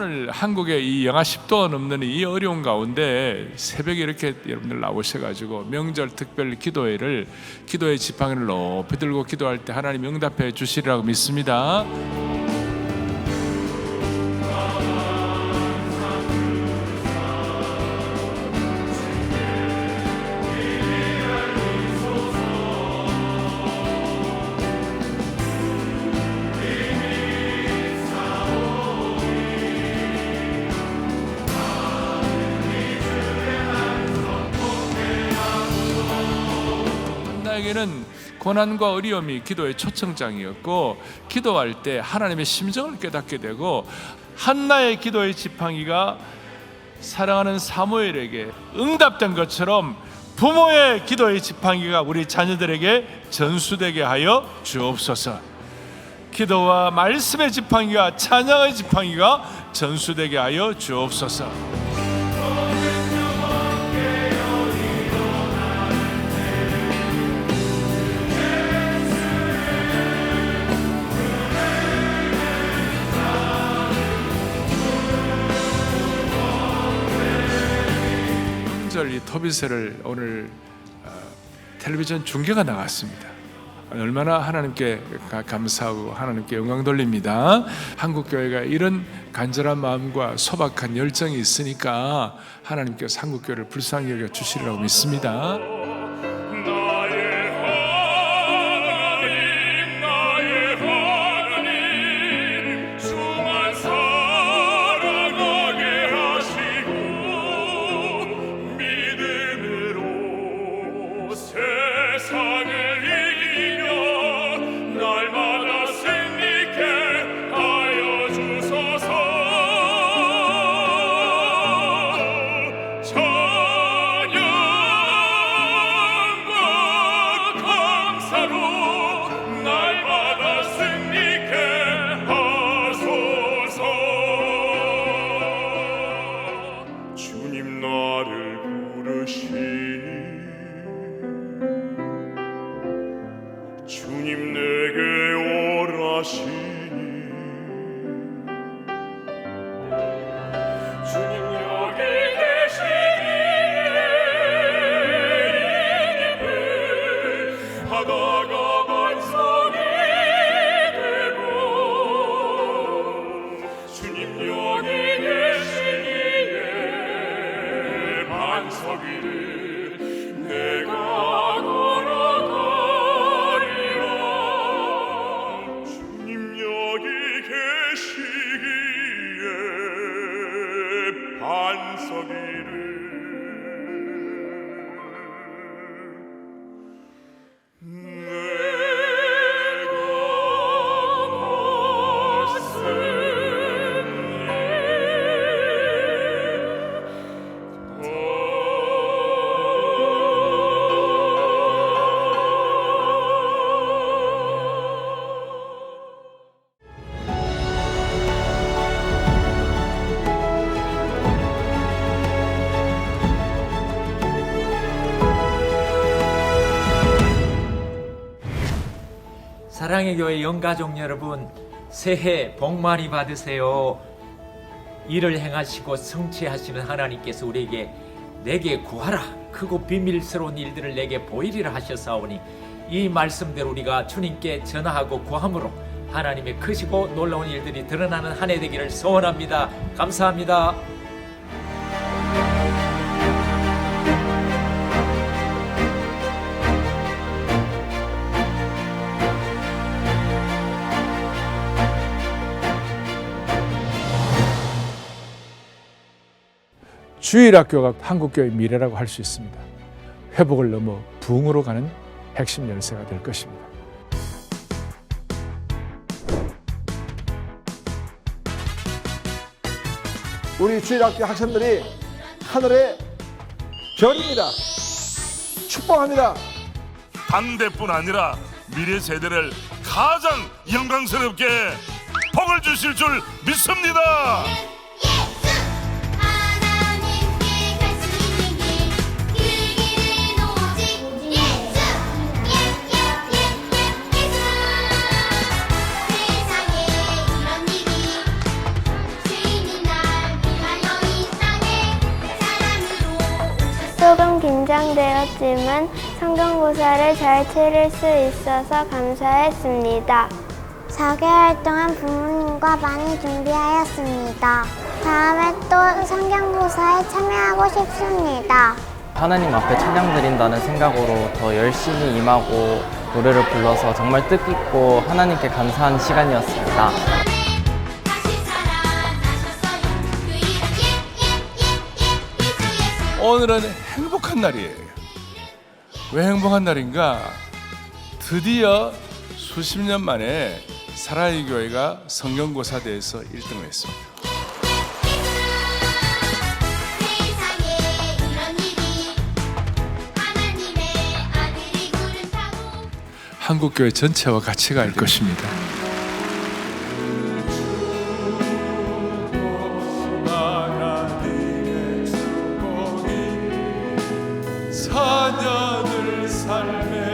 오늘 한국에 이 영하 10도가 넘는 이 어려운 가운데 새벽에 이렇게 여러분들 나오셔가지고 명절 특별 기도회를 기도의 지팡이를 높이 들고 기도할 때 하나님 응답해 주시리라고 믿습니다. 나에게는 고난과 어려움이 기도의 초청장이었고 기도할 때 하나님의 심정을 깨닫게 되고 한나의 기도의 지팡이가 사랑하는 사무엘에게 응답된 것처럼 부모의 기도의 지팡이가 우리 자녀들에게 전수되게 하여 주옵소서. 기도와 말씀의 지팡이가 찬양의 지팡이가 전수되게 하여 주옵소서. 명절 이 토비세를 오늘 어, 텔레비전 중계가 나갔습니다. 얼마나 하나님께 가- 감사하고 하나님께 영광 돌립니다. 한국 교회가 이런 간절한 마음과 소박한 열정이 있으니까 하나님께서 한국 교회를 불쌍히 여겨 주시리라고 믿습니다. 주님 내게 오라시니. 주님 여기 입을 바다가 반성이 되고. 주님 여기 계시기에 반석이를 내 반석이를 사랑의 교회 영가족 여러분 새해 복 많이 받으세요. 일을 행하시고 성취하시는 하나님께서 우리에게 내게 구하라 크고 비밀스러운 일들을 내게 보이리라 하셨사오니 이 말씀대로 우리가 주님께 전하고 구함으로 하나님의 크시고 놀라운 일들이 드러나는 한 해 되기를 소원합니다. 감사합니다. 주일학교가 한국교회의 미래라고 할 수 있습니다. 회복을 넘어 부흥으로 가는 핵심 열쇠가 될 것입니다. 우리 주일학교 학생들이 하늘의 별입니다. 축복합니다. 당대뿐 아니라 미래 세대를 가장 영광스럽게 복을 주실 줄 믿습니다. 못했지만 성경고사를 잘 치를 수 있어서 감사했습니다. 4개월 동안 부모님과 많이 준비하였습니다. 다음에 또 성경고사에 참여하고 싶습니다. 하나님 앞에 찬양 드린다는 생각으로 더 열심히 임하고 노래를 불러서 정말 뜻깊고 하나님께 감사한 시간이었습니다. 오늘은 행복한 날이에요. 왜 행복한 날인가? 드디어 수십 년 만에 사랑의 교회가 성경고사 대회에서 1등을 했습니다. 세상에 이런 일이 하나님의 아들이 구름 타고 한국 교회 전체와 같이 갈 것입니다. 사년을 삶에